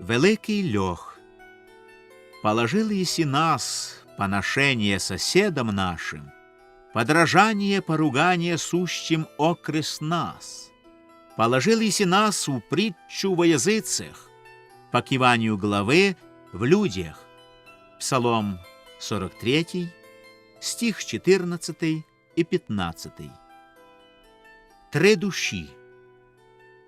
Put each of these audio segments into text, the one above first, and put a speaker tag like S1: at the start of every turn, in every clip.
S1: Великий лег. Положили еси нас, поношение соседам нашим, подражание, поругание сущим окрест нас. Положили еси нас у притчу во языцах, по киванию головы в людях. Псалом 43, стих 14 і 15. Три душі.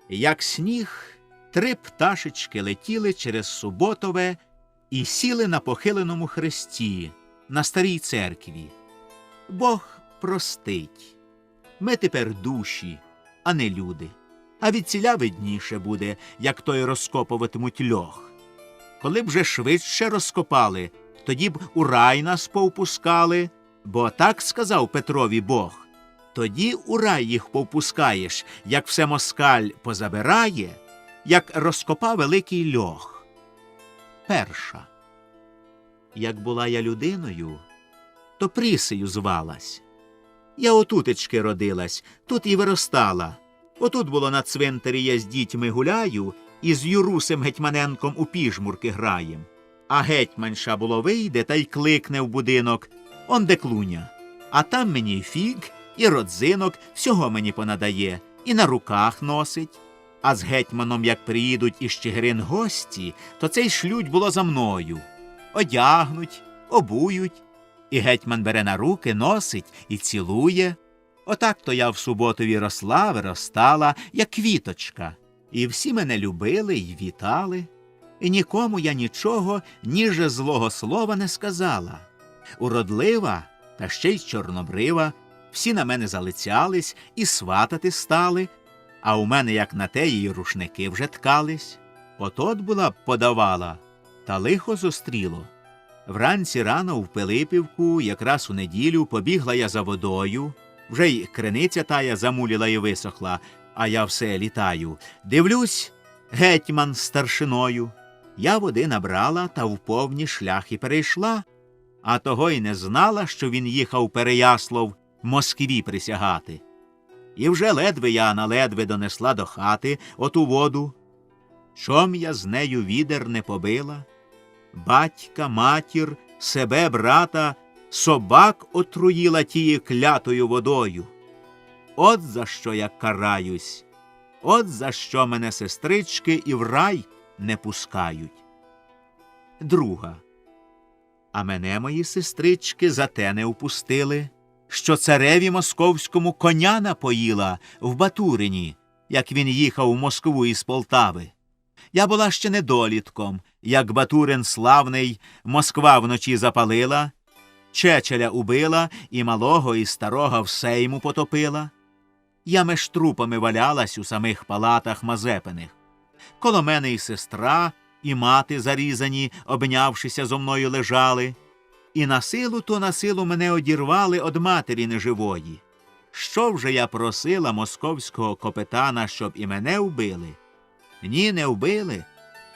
S1: Як сніг, три пташечки летіли через Суботове і сіли на похиленому хресті на старій церкві. Бог простить. Ми тепер душі, а не люди. А відціля видніше буде, як той розкопуватимуть льох. Коли б вже швидше розкопали, тоді б у рай нас повпускали, бо так сказав Петрові Бог. Тоді у рай їх повпускаєш, як все москаль позабирає, як розкопа великий льох. Перша. Як була я людиною, то прісею звалась. Я отутечки родилась, тут і виростала. Отут було на цвинтарі я з дітьми гуляю, і з Юрусем Гетьманенком у піжмурки граєм. А гетьманша було вийде та й кликне в будинок он де клуня. А там мені фіг, і родзинок всього мені понадає, і на руках носить. А з гетьманом, як приїдуть із Чигирин гості, то цей шлють було за мною. Одягнуть, обують, і гетьман бере на руки, носить і цілує. Отак то я в суботові росла, виростала, як квіточка, і всі мене любили й вітали. І нікому я нічого, ніже злого слова не сказала. Уродлива, та ще й чорнобрива, всі на мене залицялись і сватати стали, а у мене, як на те, її рушники вже ткались. От-от була б подавала, та лихо зустріло. Вранці рано в Пилипівку, якраз у неділю, побігла я за водою, вже й криниця тая замуліла і висохла, а я все літаю. Дивлюсь, гетьман старшиною. Я води набрала та в повні шляхи перейшла, а того й не знала, що він їхав Переяслав Москві присягати. І вже ледве я на ледве донесла до хати оту воду. Чом я з нею відер не побила? Батька, матір, себе, брата, собак отруїла тією клятою водою. От за що я караюсь, от за що мене сестрички і в рай не пускають. Друга. А мене мої сестрички за те не впустили, що цареві московському коня напоїла в Батурині, як він їхав у Москву із Полтави. Я була ще недолітком, як Батурин славний Москва вночі запалила, Чечеля убила і малого, і старого все йому потопила. Я меж трупами валялась у самих палатах Мазепиних. Коло мене і сестра, і мати зарізані, обнявшися зо мною лежали. І на силу то на силу мене одірвали од матері неживої. Що вже я просила московського капетана, щоб і мене вбили? Ні, не вбили,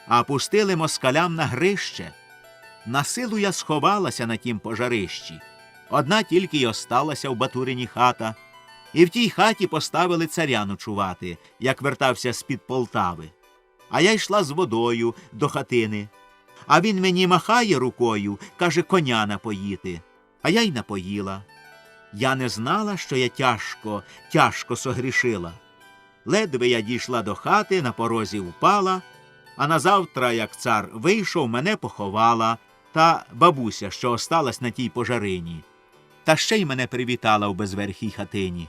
S1: а пустили москалям на грище. На силу я сховалася на тім пожарищі. Одна тільки й осталася в Батурині хата, і в тій хаті поставили царя ночувати, як вертався з-під Полтави. А я йшла з водою до хатини. А він мені махає рукою, каже, коня напоїти. А я й напоїла. Я не знала, що я тяжко, тяжко согрішила. Ледве я дійшла до хати, на порозі впала, а назавтра, як цар вийшов, мене поховала та бабуся, що осталась на тій пожарині. Та ще й мене привітала в безверхій хатині.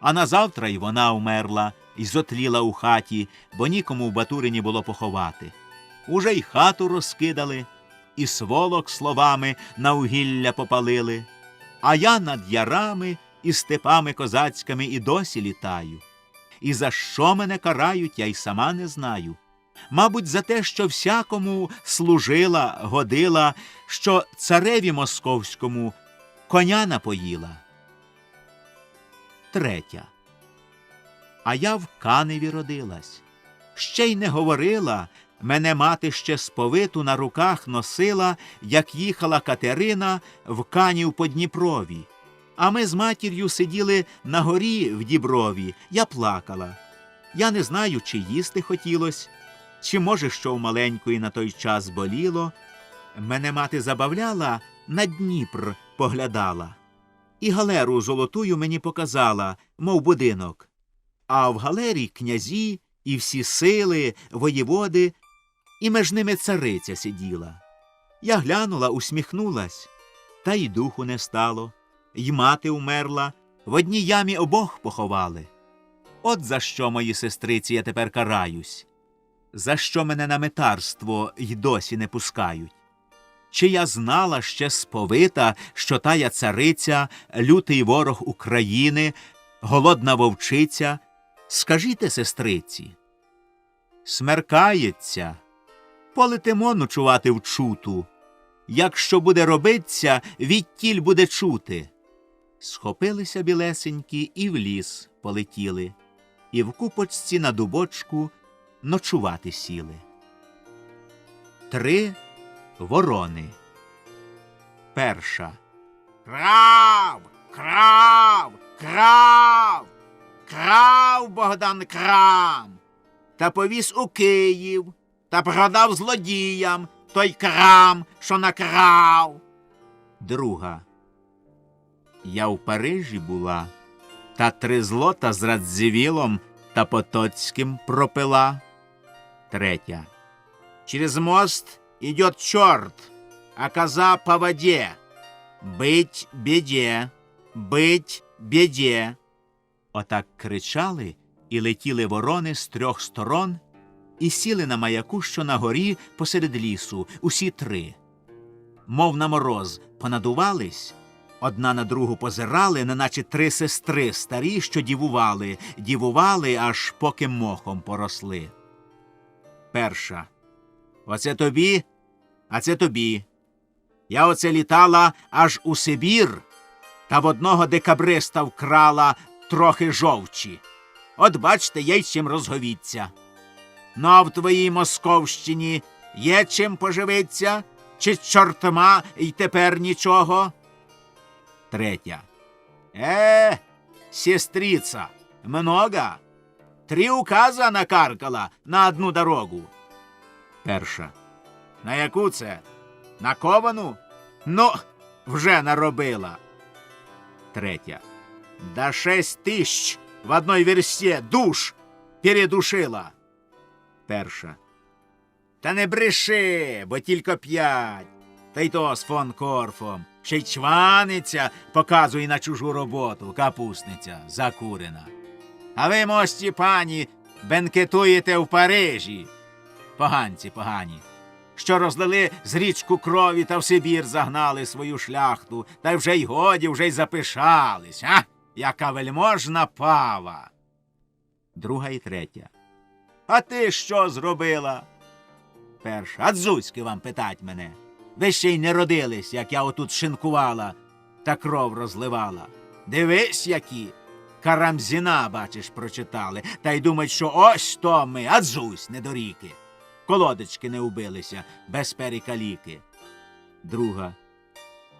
S1: А назавтра й вона умерла і зотліла у хаті, бо нікому в Батурині було поховати. Уже й хату розкидали, і сволок словами на угілля попалили. А я над ярами і степами козацькими і досі літаю. І за що мене карають, я й сама не знаю. Мабуть, за те, що всякому служила, годила, що цареві московському коня напоїла. Третя. А я в Каневі родилась. Ще й не говорила, мене мати ще сповиту на руках носила, як їхала Катерина в Канів по Дніпрові. А ми з матір'ю сиділи на горі в Діброві. Я плакала. Я не знаю, чи їсти хотілось. Чи може, що у маленької на той час боліло, мене мати забавляла, на Дніпр поглядала, і галеру золотую мені показала, мов будинок. А в галері князі і всі сили, воєводи, і меж ними цариця сиділа. Я глянула, усміхнулась, та й духу не стало, й мати умерла, в одній ямі обох поховали. От за що, мої сестриці, я тепер караюсь, за що мене на метарство й досі не пускають. Чи я знала ще сповита, що тая цариця, лютий ворог України, голодна вовчиця? Скажіте, сестриці. Смеркається, полетимо ночувати в чуту. Якщо буде робиться, відтіль буде чути. Схопилися білесенькі і в ліс полетіли, і в купочці на дубочку ночувати сіли. Три ворони. Перша. Крав, крав, крав, крав Богдан крам. Та повіз у Київ, та продав злодіям той крам, що накрав. Друга. Я в Парижі була, та три злота з Радзивілом та Потоцьким пропила. Третя. Через мост идет черт, а коза по воде. Быть беде, быть беде. Отак кричали і летіли ворони з трьох сторон і сіли на маяку, що на горі посеред лісу, усі три. Мов на мороз, понадувались, одна на другу позирали, неначе три сестри старі, що дівували, дівували, аж поки мохом поросли. Перша. Оце тобі, а це тобі. Я оце літала аж у Сибір, та в одного декабриста вкрала трохи жовчі. От бачте, є й чим розговіться. А в твоїй Московщині є чим поживиться, чи чортма й тепер нічого? Третя. Е, сестриця, много? Три указа накаркала на одну дорогу. Перша. На яку це? На ковану? Ну, вже наробила. Третя. Да шесть тисяч в одной версте душ передушила. Перша. Та не бреши, бо тільки п'ять. Та й то з фон Корфом. Ще й чваниться, показує на чужу роботу, капусниця закурена. А ви, мості пані, бенкетуєте в Парижі. Поганці погані, що розлили з річку крові та в Сибір загнали свою шляхту, та й вже й годі, вже й запишались, а? Яка вельможна пава. Друга і третя. А ти що зробила? Перша. А вам питать мене. Ви ще й не родились, як я отут шинкувала та кров розливала. Дивись, які. Карамзіна, бачиш, прочитали, та й думають, що ось то ми, а дзусь недоріки. Колодочки не убилися, без перекаліки. Друга.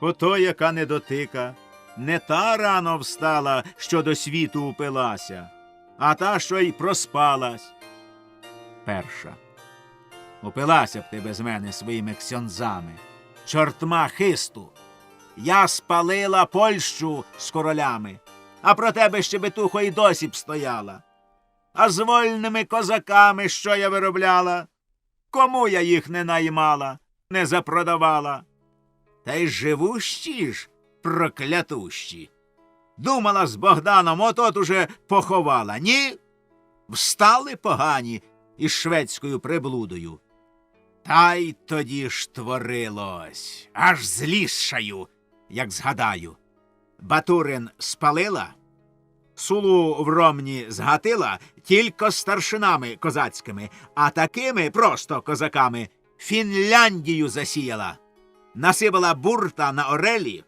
S1: Ото яка недотика. Не та рано встала, що до світу упилася, а та, що й проспалась. Перша. Упилася б ти без мене своїми ксьонзами. Чортма хисту. Я спалила Польщу з королями, а про тебе ще битухо й досі б стояла. А з вольними козаками що я виробляла? Кому я їх не наймала, не запродавала? Та й живущі ж, проклятущі. Думала з Богданом, от-от уже поховала. Ні? Встали погані із шведською приблудою. Та й тоді ж творилось, аж злішаю, як згадаю. Батурин спалила, сулу в ромні згатила тільки старшинами козацькими, а такими просто козаками Фінляндію засіяла. Насипала бурта на орелі,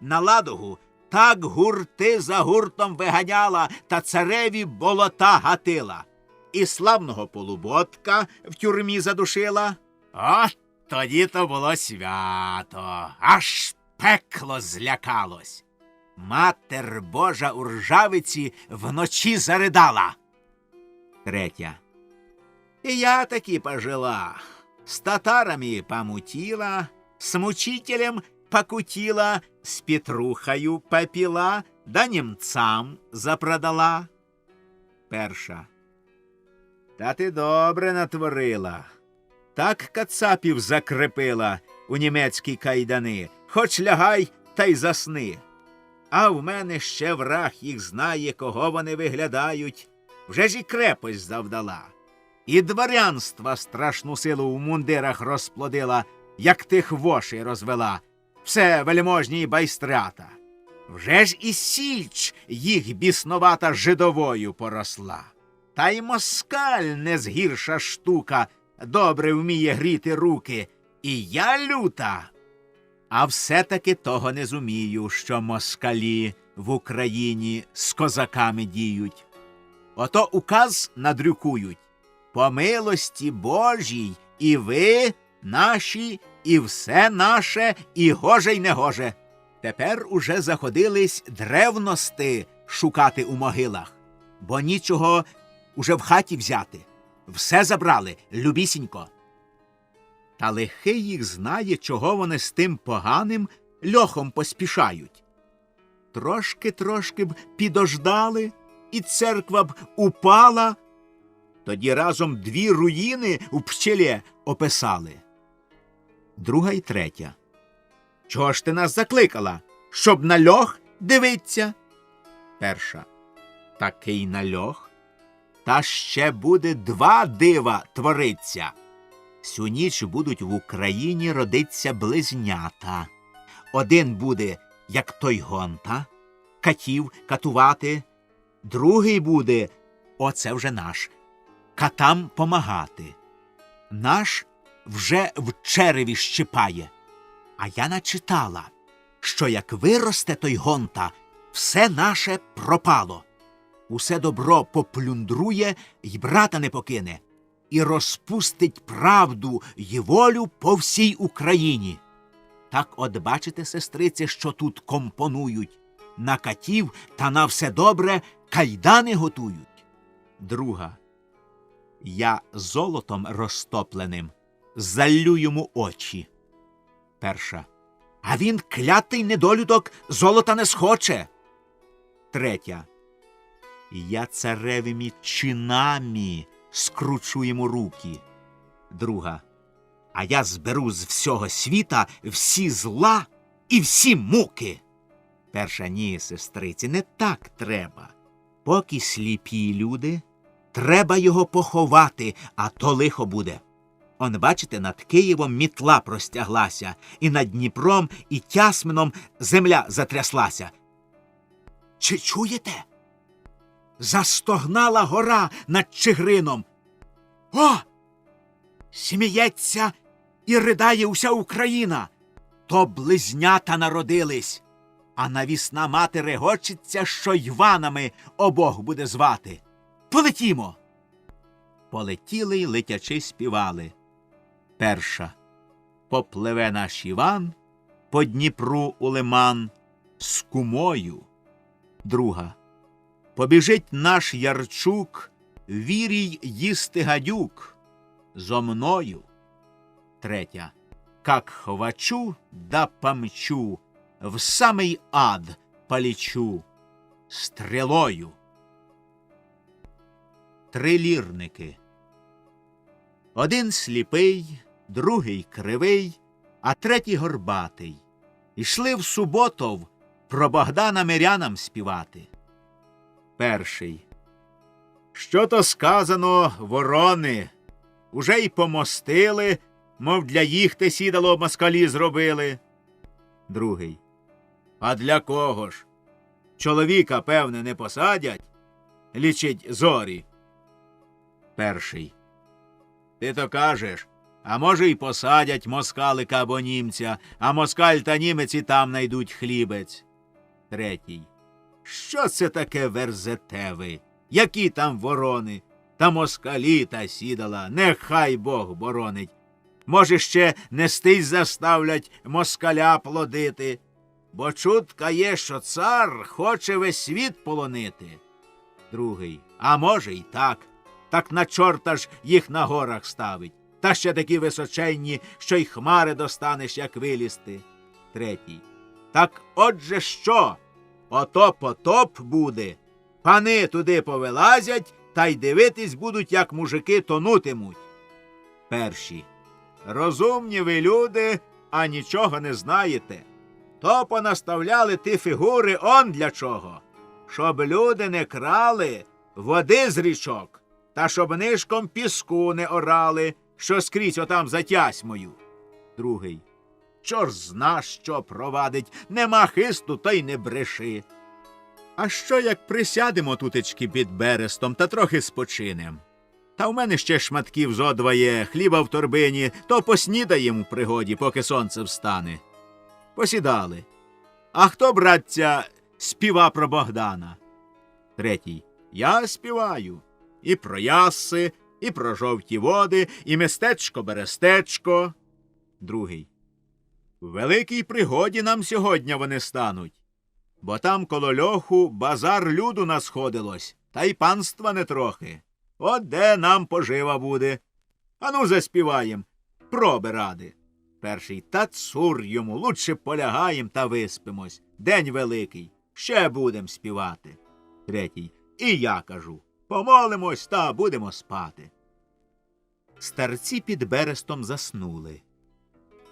S1: на ладогу, так гурти за гуртом виганяла та цареві болота гатила. І славного полуботка в тюрмі задушила. От тоді то було свято, аж пекло злякалось. Матер Божа у ржавиці вночі заридала. Третя. И я таки пожила. С татарами помутила, с мучителем покутила, с Петрухою попила, да немцам запродала. Перша. Та ти добре натворила. Так кацапів закрепила у німецькі кайдани, хоч лягай та й засни. А в мене ще враг їх знає, кого вони виглядають. Вже ж і крепость завдала. І дворянства страшну силу в мундирах розплодила, як тих вошей розвела, все вельможні байстрята. Вже ж і січ їх біснувата жидовою поросла. Та й москаль не згірша штука, добре вміє гріти руки. І я люта. А все-таки того не зумію, що москалі в Україні з козаками діють. Ото указ надрюкують. По милості Божій і ви наші, і все наше, і гоже й негоже. Тепер уже заходились древности шукати у могилах, бо нічого уже в хаті взяти. Все забрали, любісінько. Та лихий їх знає, чого вони з тим поганим льохом поспішають. Трошки трошки б підождали, і церква б упала, тоді разом дві руїни у пчелі описали. Друга й третя. Чого ж ти нас закликала? Щоб на льох дивиться? Перша. Такий на льох. Та ще буде два дива твориться. Сю ніч будуть в Україні родиться близнята. Один буде, як той гонта, катів катувати, другий буде, оце вже наш, катам помагати. Наш вже в череві щипає. А я начитала, що як виросте той гонта, все наше пропало. Усе добро поплюндрує й брата не покине, і розпустить правду й волю по всій Україні. Так от бачите, сестриці, що тут компонують. На катів та на все добре кайдани готують. Друга. Я золотом розтопленим заллю йому очі. Перша. А він клятий недолюдок золота не схоче. Третя. Я царевими чинами скручу йому руки. Друга. А я зберу з всього світа всі зла і всі муки. Перша ні, сестриці, не так треба. Поки сліпі люди, треба його поховати, а то лихо буде. Он, бачите, над Києвом мітла простяглася, і над Дніпром і Тясмином земля затряслася. Чи чуєте? Застогнала гора над Чигрином. О! Сміється і ридає уся Україна. То близнята народились, а навісна мати регочеться, що Іванами обох буде звати. Полетімо. Полетіли й летячи співали. Перша. Попливе наш Іван по Дніпру у лиман з кумою. Друга. Побіжить наш Ярчук, вірій їсти гадюк зо мною. Третя. Как хвачу да помчу, в самий ад полічу стрелою. Три лірники. Один сліпий, другий кривий, а третій горбатий. Ішли в суботов про Богдана мирянам співати. Перший. Що то сказано, ворони? Уже й помостили, мов для їх те сідало москалі зробили. Другий. А для кого ж? Чоловіка, певне, не посадять, лічить зорі. Перший. Ти то кажеш, а може, й посадять москалика або німця, а москаль та німець і там найдуть хлібець. Третій. Що це таке верзете ви? Які там ворони? Та москалі та сідала, нехай Бог боронить. Може, ще нестись заставлять москаля плодити, бо чутка є, що цар хоче весь світ полонити. Другий. А може, й так. так на чорта ж їх на горах ставить. Та ще такі височенні, що й хмари достанеш, як вилізти. Третій. Так отже що? Ото потоп буде. Пани туди повилазять та й дивитись будуть, як мужики тонутимуть. Перші. Розумні ви люди, а нічого не знаєте. То понаставляли ті фігури он для чого. Щоб люди не крали води з річок, та щоб нишком піску не орали, що скрізь отам за тясьмою. Другий. Чо зна, що провадить, нема хисту, то й не бреши. А що як присядемо тутечки під берестом та трохи спочинем? Та в мене ще шматків зо два є, хліба в торбині, то поснідаєм у пригоді, поки сонце встане. Посідали. А хто, братця, співа про Богдана? Третій. Я співаю. І про яси, і про жовті води, і містечко берестечко. Другий. В великій пригоді нам сьогодні вони стануть. Бо там коло льоху базар люду насходилось, та й панства не трохи. От де нам пожива буде. Ану заспіваєм. Проби ради. Перший та цур йому, лучше полягаєм та виспимось. День великий. Ще будем співати. Третій. І я кажу. Помолимось та будемо спати. Старці під берестом заснули.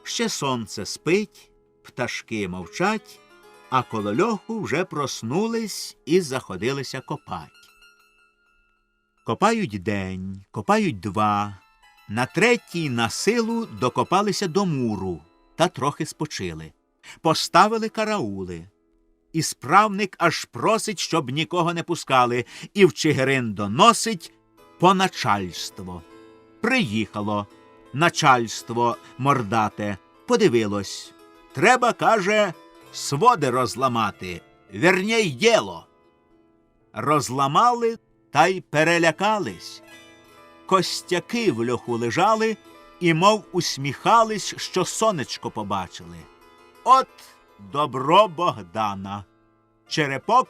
S1: Ще сонце спить, пташки мовчать, а коло льоху вже проснулись і заходилися копать. Копають день, копають два, на третій на силу докопалися до муру та трохи спочили. Поставили караули. І справник аж просить, щоб нікого не пускали, і в Чигирин доносить по начальство. Приїхало. Начальство мордате подивилось. Треба, каже, своди розламати, верній діло. Розламали та й перелякались. Костяки в льоху лежали і мов усміхались, що сонечко побачили. От добро Богдана. Черепок,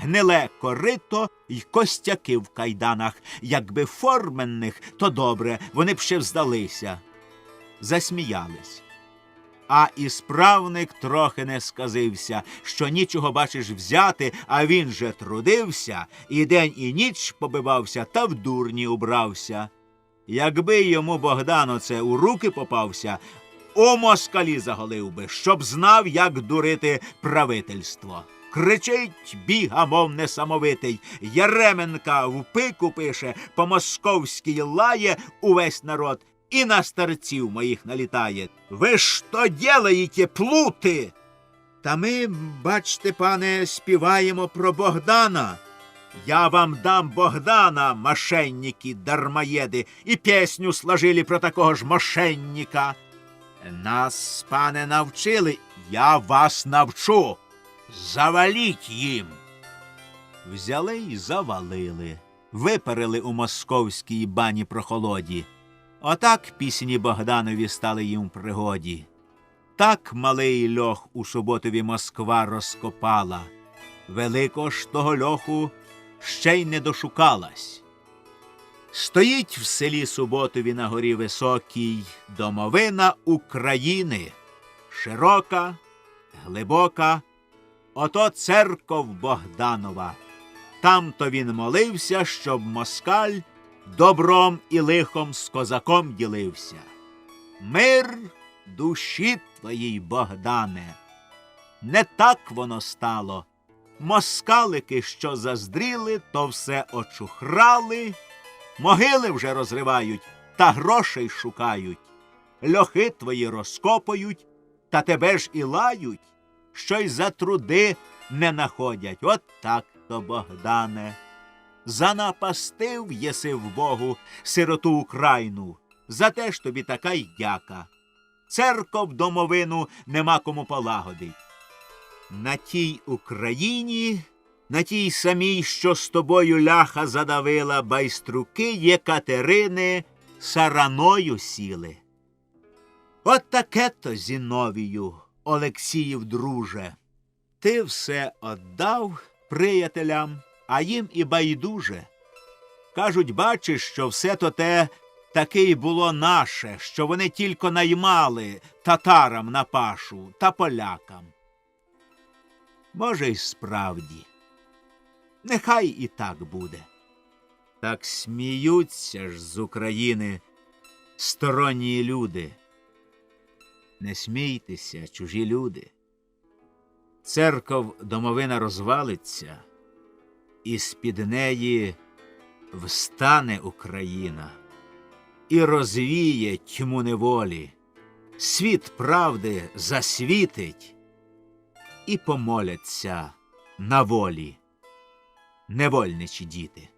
S1: гниле корито й костяки в кайданах. Якби форменних, то добре, вони б ще вздалися. Засміялись. А і справник трохи не сказився, що нічого бачиш взяти, а він же трудився, і день і ніч побивався та в дурні убрався. Якби йому Богдан оце у руки попався, у москалі заголив би, щоб знав, як дурити правительство. Кричить біга, мов несамовитий. Яременка в пику пише, по московській лає увесь народ і на старців моїх налітає. Ви що ділаєте, плути? Та ми, бачте, пане, співаємо про Богдана. Я вам дам Богдана, мошенники, дармоєди, і пісню сложили про такого ж мошенника. Нас, пане, навчили, я вас навчу. Заваліть їм. Взяли й завалили, виперили у московській бані прохолоді. Отак пісні Богданові стали їм пригоді. Так малий льох у суботові Москва розкопала. Великого ж того льоху ще й не дошукалась. Стоїть в селі Суботові на горі високій домовина України, широка, глибока, ото церков Богданова. Там-то він молився, щоб москаль добром і лихом з козаком ділився. Мир душі твоїй, Богдане. Не так воно стало. Москалики, що заздріли, то все очухрали, могили вже розривають та грошей шукають. Льохи твої розкопають, та тебе ж і лають, що й за труди не находять. От так то, Богдане. Занапастив єси в Богу сироту Україну, за те ж тобі така й дяка. Церков домовину нема кому полагодить. На тій Україні, на тій самій, що з тобою ляха задавила байструки Єкатерини сараною сіли. От таке то Зіновію, Олексіїв друже. Ти все отдав приятелям, а їм і байдуже. Кажуть, бачиш, що все то те таки й було наше, що вони тільки наймали татарам на пашу та полякам. Може, й справді. Нехай і так буде. Так сміються ж з України сторонні люди. Не смійтеся, чужі люди. Церков домовина розвалиться, і з-під неї встане Україна і розвіє тьму неволі, світ правди засвітить і помоляться на волі невольничі діти.